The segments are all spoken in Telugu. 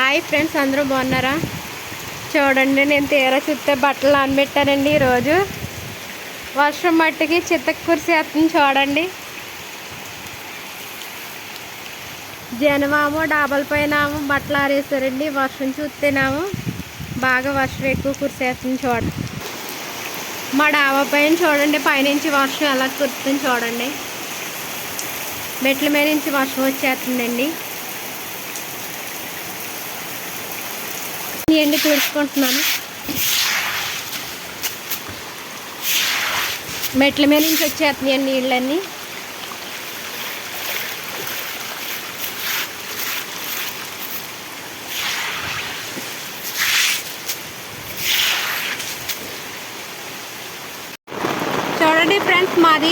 హాయ్ ఫ్రెండ్స్ అందరూ బాగున్నారా? చూడండి నేను తీరా చూస్తే బట్టలు నానబెట్టానండి ఈరోజు. వర్షం మట్టికి చిత్తకు కురిసేస్తుంది చూడండి. జనవాము డాబల పైన బట్టలు ఆరేసారండి వర్షం చూస్తేనాము. బాగా వర్షం ఎక్కువ కురిసేస్తుంది చూడండి మా డాబా పైన చూడండి పైనుంచి వర్షం ఎలా కుర్తుంది చూడండి. మెట్ల మీద నుంచి వర్షం వచ్చేస్తుందండి. ఎండి తుడుచుకుంటున్నాను. మెట్ల మీద నుంచి వచ్చేస్తున్నాయి నీళ్ళన్నీ చూడండి ఫ్రెండ్స్ మాది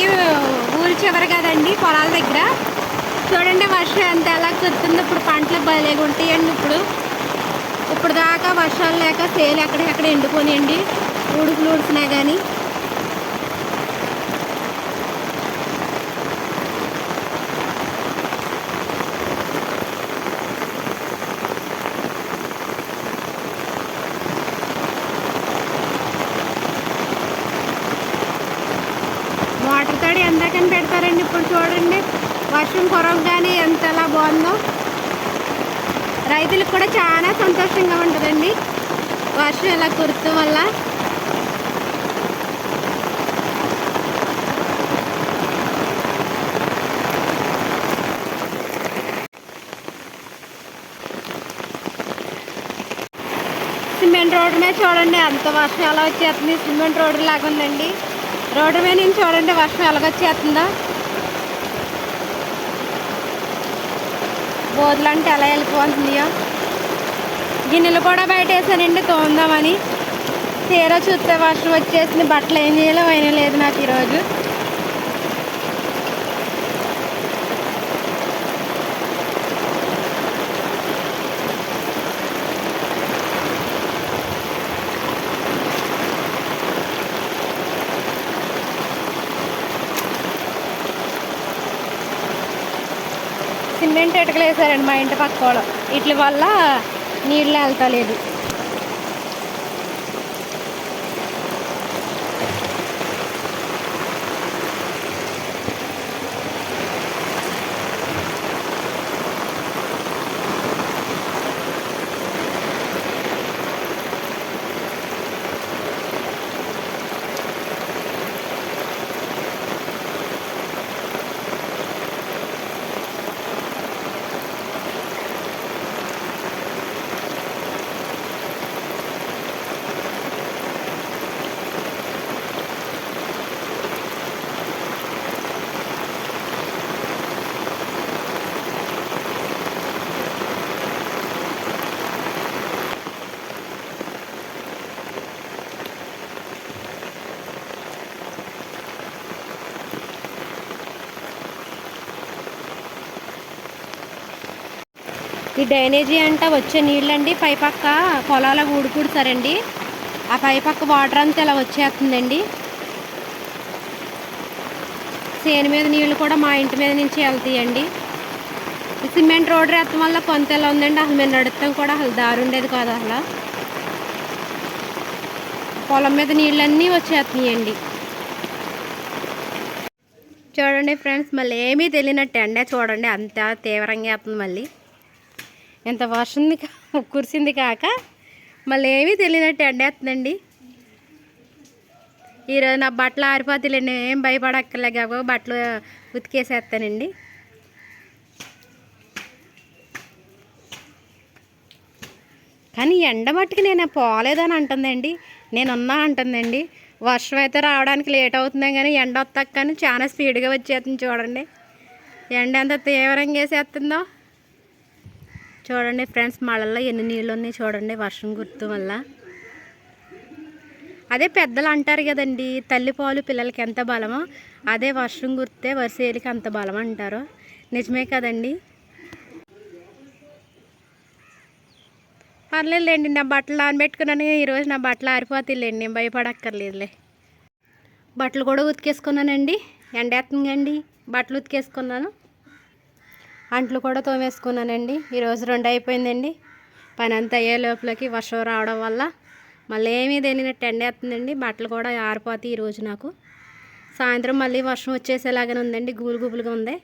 ఊరి చివరి కదండి పొలాల దగ్గర. చూడండి వర్షం ఎంత ఎలా కుదుతుంది ఇప్పుడు పంటలు బలేగా ఉంటాయండి ఇప్పుడు. ఇప్పుడు దాకా వర్షాలు లేక సేలు ఎక్కడెక్కడ ఎండిపోనియండి. ఉడుకులు ఉడిసినా కానీ వాటర్ తడి ఎందాకని పెడతారండి. ఇప్పుడు చూడండి. వర్షం కురవగానే ఎంత ఎలా బాగుందో రైతులకు కూడా చాలా సంతోషంగా ఉంటుందండి. వర్షం ఇలా కురుతూ వల్ల. సిమెంట్ రోడ్డు మీద చూడండి అంత వర్షం ఎలా వచ్చేస్తుంది. సిమెంట్ రోడ్డు లాగా ఉందండి. రోడ్డు మీద నేను చూడండి వర్షం ఎలాగొచ్చేస్తుందో. బోధలు అంటే ఎలా వెళ్ళిపోతుందో గిన్నెలు కూడా బయట వేసానండి తోందామని తీరా చూస్తే వర్షం వచ్చేసింది బట్టలు ఏం చేయాలో అయినా లేదు నాకు ఈరోజు. సిమెంట్ ఇటుకలు వేసారండి మా ఇంటి పక్క వాళ్ళు. వీటి వల్ల నీళ్ళు వెళ్తలేదు. ఈ డ్రైనేజీ అంట వచ్చే నీళ్ళండి పైపక్క పొలాల ఊడుకుడుతారండి ఆ పైపక్క వాటర్ అంతా ఇలా వచ్చేస్తుందండి. సేను మీద నీళ్ళు కూడా మా ఇంటి మీద నుంచి వెళ్తాయండి. ఈ సిమెంట్ రోడ్ ఎత్తడం వల్ల కొంత ఎలా ఉందండి అసలు మేము నడుస్తాం కూడా అసలు దారి ఉండేది కాదు అసలు. పొలం మీద నీళ్ళన్నీ వచ్చేస్తున్నాయండి. చూడండి ఫ్రెండ్స్ మళ్ళీ ఏమీ తెలియనట్టే అండి చూడండి అంత తీవ్రంగా వేస్తుంది మళ్ళీ. ఎంత వర్షంది కా- కురిసింది కాక మళ్ళీ ఏమీ తెలియనట్టు ఎండేస్తుందండి ఈరోజు నా బట్టలు ఆరిపోతాయండి ఏం భయపడక్కర్లే కాబో బట్టలు ఉతికేసేస్తానండి కానీ ఎండ మట్టుకు నేను పోలేదని అంటుందండి నేను ఉన్నా అంటుందండి. వర్షం అయితే రావడానికి లేట్ అవుతుందే కానీ ఎండ వస్తాక కానీ చాలా స్పీడ్గా వచ్చేస్తుంది చూడండి. ఎండ ఎంత తీవ్రంగా వేసేస్తుందో చూడండి ఫ్రెండ్స్ మళ్ళల్లో ఎన్ని నీళ్ళు ఉన్నాయి చూడండి వర్షం గుర్తు వల్ల. అదే పెద్దలు అంటారు కదండి తల్లిపాలు పిల్లలకి ఎంత బలమో అదే వర్షం గుర్తే వరిసేలికి అంత బలం అంటారు. నిజమే కదండి. పర్లేదులేండి నా బట్టలు ఆనబెట్టుకున్నాను ఈరోజు నా బట్టలు ఆరిపోతాయిలేండి నేను భయపడక్కర్లేదులే. బట్టలు కూడా ఉతికేసుకున్నానండి ఎండేస్తుందండి బట్టలు ఉతికేసుకున్నాను. అంట్లు కూడా తోమేసుకున్నానండి. ఈరోజు రెండు అయిపోయిందండి. పని అంతా అయ్యే లోపలికి వర్షం రావడం వల్ల మళ్ళీ ఏమీ తెలియనట్టు ఎండేస్తుందండి బట్టలు కూడా ఆరిపోతాయి ఈరోజు నాకు. సాయంత్రం మళ్ళీ వర్షం వచ్చేసేలాగానే ఉందండి. గూలు గుబులుగా ఉంది.